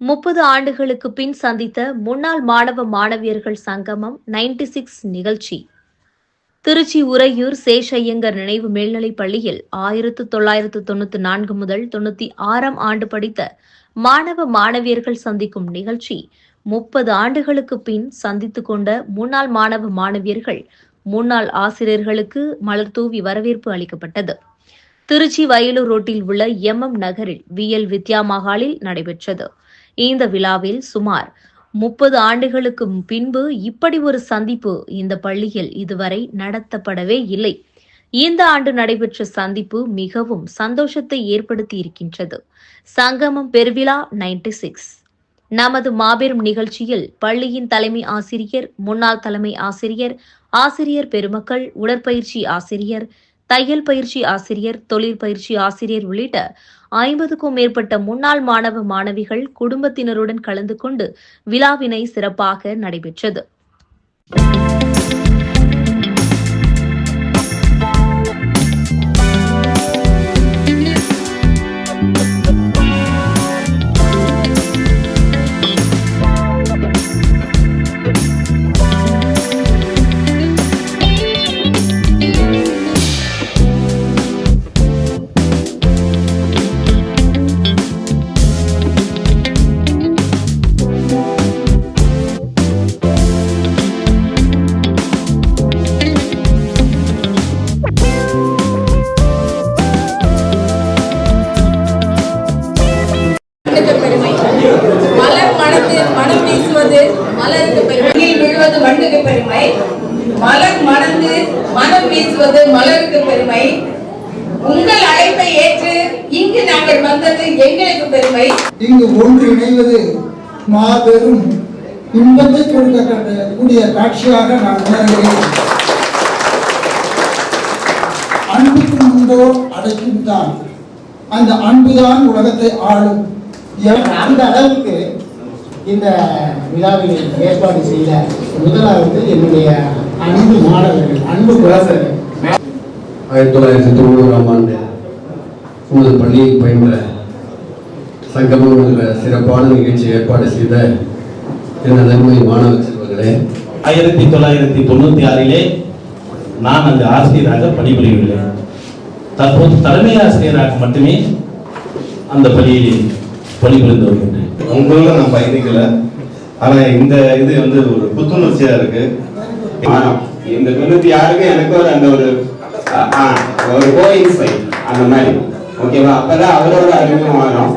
முப்பது ஆண்டுகளுக்கு பின் சந்தித்த முன்னாள் மாணவ மாணவியர்கள் சங்கமம் 96 சிக்ஸ் நிகழ்ச்சி. திருச்சி உறையூர் சேஷையங்கர் நினைவு மேல்நிலைப் பள்ளியில் ஆயிரத்து தொள்ளாயிரத்து தொண்ணூத்தி நான்கு முதல் தொண்ணூத்தி ஆறாம் ஆண்டு படித்த மாணவ மாணவியர்கள் சந்திக்கும் நிகழ்ச்சி முப்பது ஆண்டுகளுக்கு பின் சந்தித்து கொண்ட முன்னாள் மாணவ மாணவியர்கள் முன்னாள் ஆசிரியர்களுக்கு மலர் தூவி வரவேற்பு அளிக்கப்பட்டது. திருச்சி வயலூர் ரோட்டில் உள்ள எம் எம் நகரில் விஎல் வித்யா மகாலில் நடைபெற்றது. இந்த விழாவில் சுமார் முப்பது ஆண்டுகளுக்கு பின்பு இப்படி ஒரு சந்திப்பு இந்த பள்ளியில் இதுவரை நடத்தப்படவே இல்லை. இந்த ஆண்டு நடைபெற்ற சந்திப்பு மிகவும் சந்தோஷத்தை ஏற்படுத்தி இருக்கின்றது. சங்கமம் பெருவிழா 96 சிக்ஸ். நமது மாபெரும் நிகழ்ச்சியில் பள்ளியின் தலைமை ஆசிரியர் முன்னாள் தலைமை ஆசிரியர் ஆசிரியர் பெருமக்கள் உடற்பயிற்சி ஆசிரியர் தையல் பயிற்சி ஆசிரியர் தொழில் பயிற்சி ஆசிரியர் உள்ளிட்ட ஐம்பதுக்கும் மேற்பட்ட முன்னாள் மாணவ மாணவிகள் குடும்பத்தினருடன் கலந்து கொண்டு விழாவினை சிறப்பாக நடைபெற்றது. மணந்து மனம் வீசுவது மலருக்கு பெருமை. உங்கள் அழைப்பை ஏற்று இங்கு நாங்கள் வந்தது எங்களுக்கு பெருமை. இங்கு ஒன்று இணைவது மாபெரும் இன்பத்தை கொடுக்கக்கூடிய காட்சியாக நான் உணர்கிறேன். அன்புக்கு உண்டோ அடைக்கும் தான். அந்த அன்புதான் உலகத்தை ஆளும். அந்த அளவுக்கு இந்த விழாவில் ஏற்பாடு செய்த முதலாவது என்னுடைய அன்பு மாணவர்கள் அன்பு குழந்தைகள் ஆயிரத்தி தொள்ளாயிரத்தி தொண்ணூறாம் ஆண்டு உமது பள்ளியில் பயின்ற சங்கமம் என்ற சிறப்பான நிகழ்ச்சி ஏற்பாடு செய்த எனது அருமை மாணவ செல்வங்களே ஆயிரத்தி தொள்ளாயிரத்தி தொண்ணூத்தி ஆறிலே நான் அங்கு ஆசிரியராக பணிபுரியவில்லை தற்போது தலைமை ஆசிரியராக மட்டுமே அந்த பள்ளியில் பணிபுரிந்து வருகின்றேன். உங்கள நான் பயணிக்கல ஆனா இந்த இது வந்து ஒரு புத்துணர்ச்சியா இருக்கு. ஆனா, இந்த தொண்ணூத்தி ஆறுக்கு எனக்கு ஒரு அந்த ஒரு ஒரு கோயின்சைட் அந்த மாதிரி. ஓகேவா அப்பதான் அவரோட அறிமுகம் வரும்.